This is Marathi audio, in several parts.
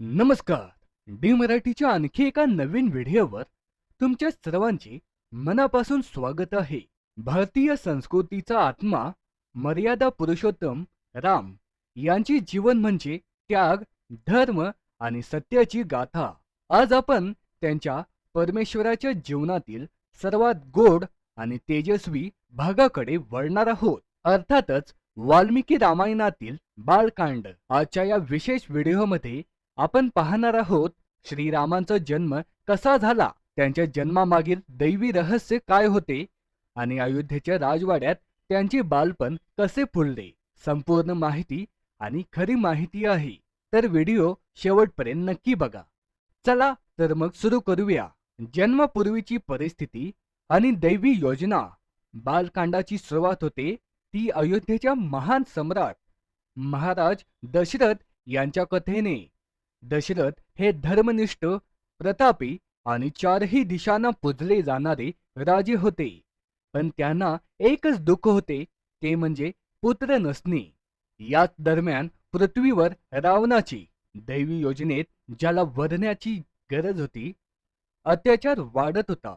नमस्कार. डी मराठीच्या आणखी एका नवीन व्हिडिओवर तुमच्या सर्वांचे मनापासून स्वागत आहे. भारतीय संस्कृतीचा आत्मा मर्यादा पुरुषोत्तम राम यांचे जीवन म्हणजे त्याग धर्म आणि सत्याची गाथा. आज आपण त्यांच्या परमेश्वराच्या जीवनातील सर्वात गोड आणि तेजस्वी भागाकडे वळणार आहोत. अर्थातच वाल्मिकी रामायणातील बालकांड. आजच्या या विशेष व्हिडिओमध्ये आपण पाहणार आहोत श्रीरामांचा जन्म कसा झाला त्यांच्या जन्मामागील दैवी रहस्य काय होते आणि अयोध्येच्या राजवाड्यात त्यांचे बालपण कसे फुलले संपूर्ण माहिती आणि खरी माहिती आहे तर व्हिडिओ शेवटपर्यंत नक्की बघा. चला तर मग सुरू करूया. जन्मापूर्वीची परिस्थिती आणि दैवी योजना. बालकांडाची सुरुवात होते ती अयोध्येच्या महान सम्राट महाराज दशरथ यांच्या कथेने. दशरथ हे धर्मनिष्ठ प्रतापी आणि चारही दिशांना पुजले जाणारे राजे होते. पण त्यांना एकच दुःख होते ते म्हणजे पुत्र नसणे. याच दरम्यान पृथ्वीवर रावणाची दैवी योजनेत ज्याला वधण्याची गरज होती अत्याचार वाढत होता.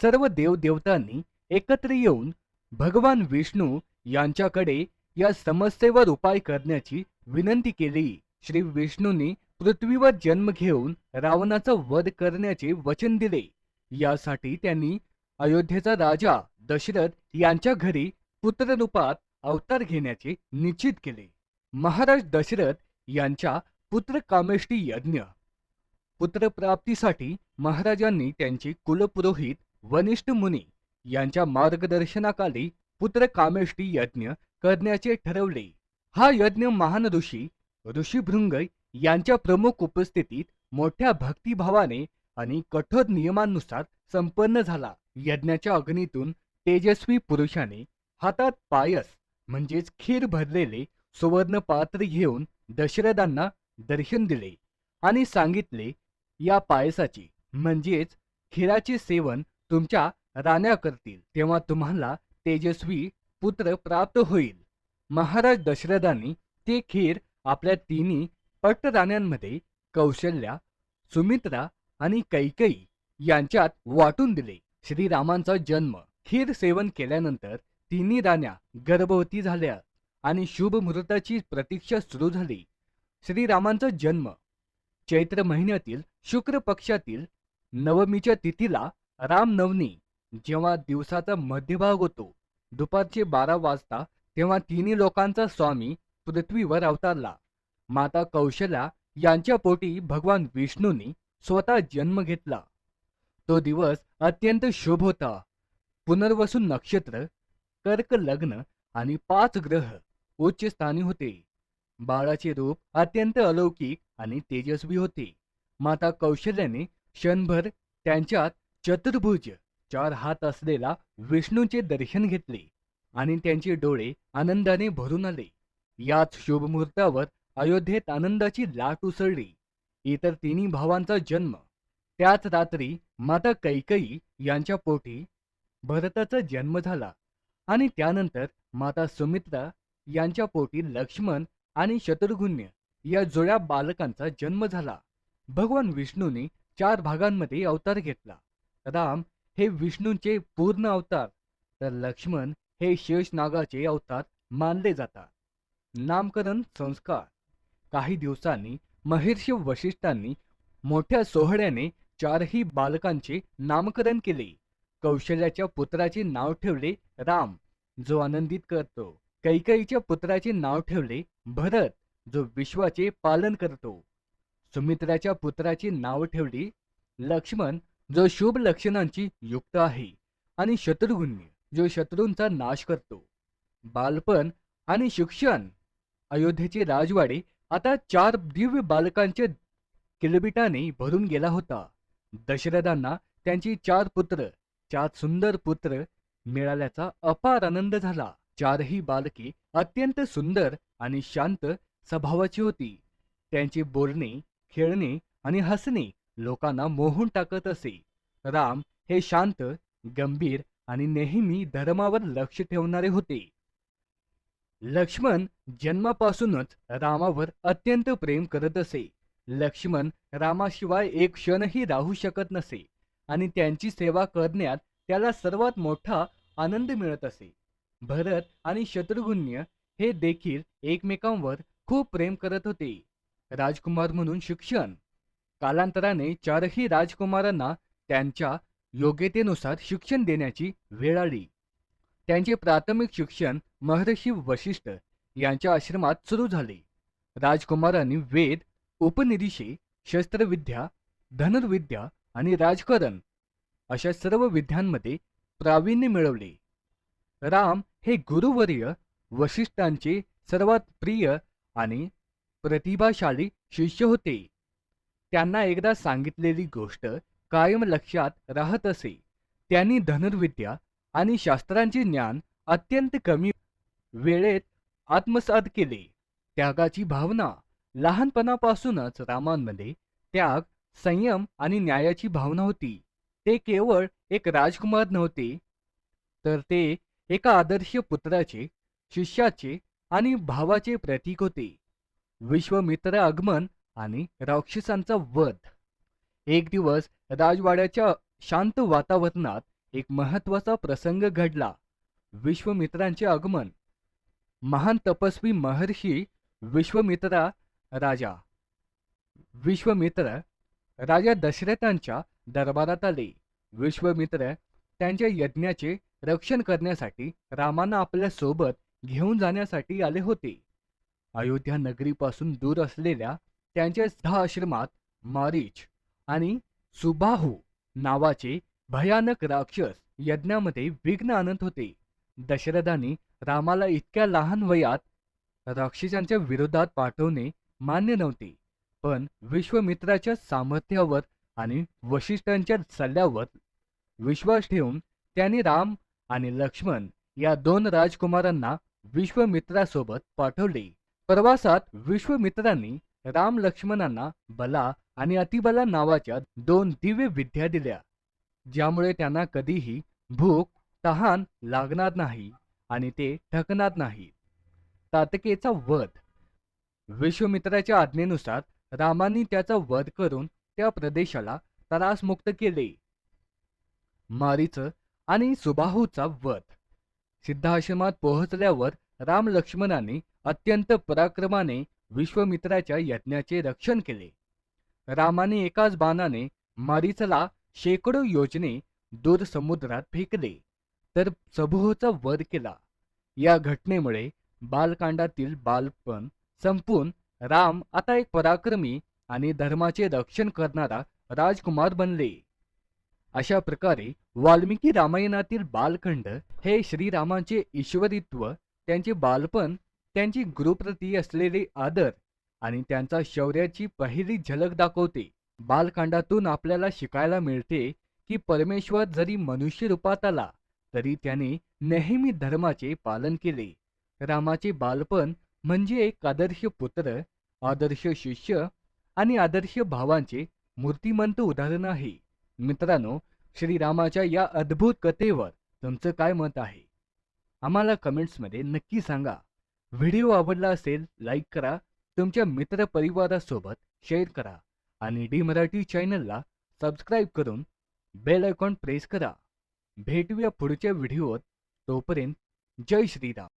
सर्व देवदेवतांनी एकत्र येऊन भगवान विष्णू यांच्याकडे या समस्येवर उपाय करण्याची विनंती केली. श्री विष्णूंनी पृथ्वीवर जन्म घेऊन रावणाचा वध करण्याचे वचन दिले. यासाठी त्यांनी अयोध्येचा राजा दशरथ यांच्या घरी पुत्ररूपात अवतार घेण्याचे निश्चित केले. महाराज दशरथ यांच्या पुत्र कामेष्टी यज्ञ. पुत्रप्राप्तीसाठी महाराजांनी त्यांचे कुलपुरोहित वनिष्ठ मुनी यांच्या मार्गदर्शनाखाली पुत्र कामेष्टी यज्ञ करण्याचे ठरवले. हा यज्ञ महान ऋषी ऋषीभृंग यांच्या प्रमुख उपस्थितीत मोठ्या भक्तिभावाने आणि कठोर नियमांनुसार संपन्न झाला. यज्ञाच्या अग्नीतून तेजस्वी पुरुषाने हातात पायस म्हणजेच खीर भरलेले सुवर्ण पात्र घेऊन दशरथांना दर्शन दिले आणि सांगितले या पायसाची म्हणजेच खीराचे सेवन तुमच्या राण्या करतील तेव्हा तुम्हाला तेजस्वी पुत्र प्राप्त होईल. महाराज दशरथांनी ते खीर आपल्या तिन्ही अट्टराण्यांमध्ये कौशल्या सुमित्रा आणि कैकई यांच्यात वाटून दिले. श्रीरामांचा जन्म खीर सेवन केल्यानंतर तिन्ही राण्या गर्भवती झाल्या आणि शुभ मुहूर्ताची प्रतीक्षा सुरू झाली. श्रीरामांचा जन्म चैत्र महिन्यातील शुक्र पक्षातील नवमीच्या तिथीला रामनवमी जेव्हा दिवसाचा मध्यभाग होतो. दुपारचे बारा वाजता तेव्हा तिन्ही लोकांचा स्वामी पृथ्वीवर अवतारला. माता कौशल्या यांच्या पोटी भगवान विष्णूंनी स्वतः जन्म घेतला. तो दिवस अत्यंत शुभ होता. पुनर्वसू नक्षत्र कर्क लग्न आणि पाच ग्रह उच्च स्थानी होते. बाळाचे रूप अत्यंत अलौकिक आणि तेजस्वी होते. माता कौशल्याने क्षणभर त्यांच्यात चतुर्भुज चार हात असलेला विष्णूचे दर्शन घेतले आणि त्यांचे डोळे आनंदाने भरून आले. याच शुभ मुहूर्तावर अयोध्येत आनंदाची लाट उसळली. इतर तिन्ही भावांचा जन्म. त्याच रात्री माता कैकई यांच्या पोटी भरताचा जन्म झाला आणि त्यानंतर माता सुमित्रा यांच्या पोटी लक्ष्मण आणि शत्रुघ्न्य या जुळ्या बालकांचा जन्म झाला. भगवान विष्णूने चार भागांमध्ये अवतार घेतला. राम हे विष्णूंचे पूर्ण अवतार तर लक्ष्मण हे शेषनागाचे अवतार मानले जातात. नामकरण संस्कार काही दिवसांनी महर्षी वशिष्ठांनी मोठ्या सोहळ्याने चारही बालकांचे नामकरण केले. कौशल्याच्या पुत्राचे नाव ठेवले राम जो आनंदित करतो. कैकईच्या पुत्राचे नाव ठेवले भरत जो विश्वाचे पालन करतो. सुमित्राच्या पुत्राचे नाव ठेवले लक्ष्मण जो शुभ लक्षणांची युक्त आहे. आणि शत्रुघ्न जो शत्रूंचा नाश करतो. बालपण आणि शिक्षण अयोध्येचे राजवाडे आता चार दिव्य बालकांचे किलबिटाने भरून गेला होता. दशरथांना त्यांची चार पुत्र चार सुंदर पुत्र मिळाल्याचा अपार आनंद झाला. चारही बालके अत्यंत सुंदर आणि शांत स्वभावाची होती. त्यांचे बोलणे खेळणे आणि हसणे लोकांना मोहून टाकत असे. राम हे शांत गंभीर आणि नेहमी धर्मावर लक्ष ठेवणारे होते. लक्ष्मण जन्मापासूनच रामावर अत्यंत प्रेम करत असे. लक्ष्मण रामाशिवाय एक क्षणही राहू शकत नसे आणि त्यांची सेवा करण्यात त्याला सर्वात मोठा आनंद मिळत असे. भरत आणि शत्रुघ्न हे देखील एकमेकांवर खूप प्रेम करत होते. राजकुमार म्हणून शिक्षण. कालांतराने चारही राजकुमारांना त्यांच्या योग्यतेनुसार शिक्षण देण्याची वेळ आली. त्यांचे प्राथमिक शिक्षण महर्षी वशिष्ठ यांच्या आश्रमात सुरू झाले. राजकुमारांनी वेद उपनिरीशे शस्त्रविद्या धनुर्विद्या आणि राजकारण अशा सर्व विद्यांमध्ये प्रावीण्य मिळवले. राम हे गुरुवर्य वशिष्ठांचे सर्वात प्रिय आणि प्रतिभाशाली शिष्य होते. त्यांना एकदा सांगितलेली गोष्ट कायम लक्षात राहत असे. त्यांनी धनुर्विद्या आणि शास्त्रांचे ज्ञान अत्यंत कमी वेळेत आत्मसात केले. त्यागाची भावना लहानपणापासूनच रामांमध्ये त्याग संयम आणि न्यायाची भावना होती. ते केवळ एक राजकुमार नव्हते. तर ते एका आदर्श पुत्राचे शिष्याचे आणि भावाचे प्रतीक होते. विश्वमित्र आगमन आणि राक्षसांचा वध. एक दिवस राजवाड्याच्या शांत वातावरणात एक महत्त्वाचा प्रसंग घडला. विश्वमित्रांचे आगमन महान तपस्वी महर्षी विश्वमित्रा राजा. विश्वमित्र राजा दशरथांच्या दरबारात आले. विश्वमित्र त्यांच्या यज्ञाचे रक्षण करण्यासाठी रामांना आपल्यासोबत घेऊन जाण्यासाठी आले होते. अयोध्या नगरीपासून दूर असलेल्या त्यांच्या सहा आश्रमात मारीच आणि सुबाहू नावाचे भयानक राक्षस यज्ञामध्ये विघ्न आणत होते. दशरथांनी रामाला इतक्या लहान वयात राक्षसांच्या विरोधात पाठवणे मान्य नव्हते. पण विश्वमित्राच्या सामर्थ्यावर आणि वशिष्ठांच्या सल्ल्यावर विश्वास ठेवून त्यांनी राम आणि लक्ष्मण या दोन राजकुमारांना विश्वमित्रासोबत पाठवले. प्रवासात विश्वमित्रांनी राम लक्ष्मणांना बला आणि अतिबला नावाच्या दोन दिव्य विद्या दिल्या ज्यामुळे त्यांना कधीही भूक तहान लागणार नाही. आणि ते ठकणार नाही तातकेचा वध. विश्वमित्राच्या आज्ञेनुसार रामांनी त्याचा वध करून त्या प्रदेशाला त्रासमुक्त केले. मारीच आणि सुबाहूचा वध. सिद्धाश्रमात पोहोचल्यावर राम लक्ष्मणाने अत्यंत पराक्रमाने विश्वमित्राच्या यज्ञाचे रक्षण केले. रामाने एकाच बाणाने मारीचला शेकडो योजने दूर समुद्रात फेकले. तर सबूहचा वध केला. या घटनेमुळे बालकांडातील बालपण संपून राम आता एक पराक्रमी आणि धर्माचे रक्षण करणारा राजकुमार बनले. अशा प्रकारे वाल्मिकी रामायणातील बालखंड हे श्रीरामांचे ईश्वरित्व त्यांचे बालपण त्यांची गुरुप्रती असलेले आदर आणि त्यांचा शौर्याची पहिली झलक दाखवते. बालकांडातून आपल्याला शिकायला मिळते की परमेश्वर जरी मनुष्य रूपात आला तरी त्याने नेहमी धर्माचे पालन केले. रामाचे बालपण म्हणजे एक आदर्श पुत्र आदर्श शिष्य आणि आदर्श भावांचे मूर्तिमंत उदाहरण आहे. मित्रांनो श्रीरामाच्या या अद्भुत कथेवर तुमचं काय मत आहे? आम्हाला कमेंट्समध्ये नक्की सांगा. व्हिडिओ आवडला असेल लाईक करा. तुमच्या मित्रपरिवारासोबत शेअर करा आणि डी मराठी चॅनलला सबस्क्राईब करून बेल आयकॉन प्रेस करा. भेटूया पुढच्या व्हिडिओत. तोपर्यंत जय श्रीराम.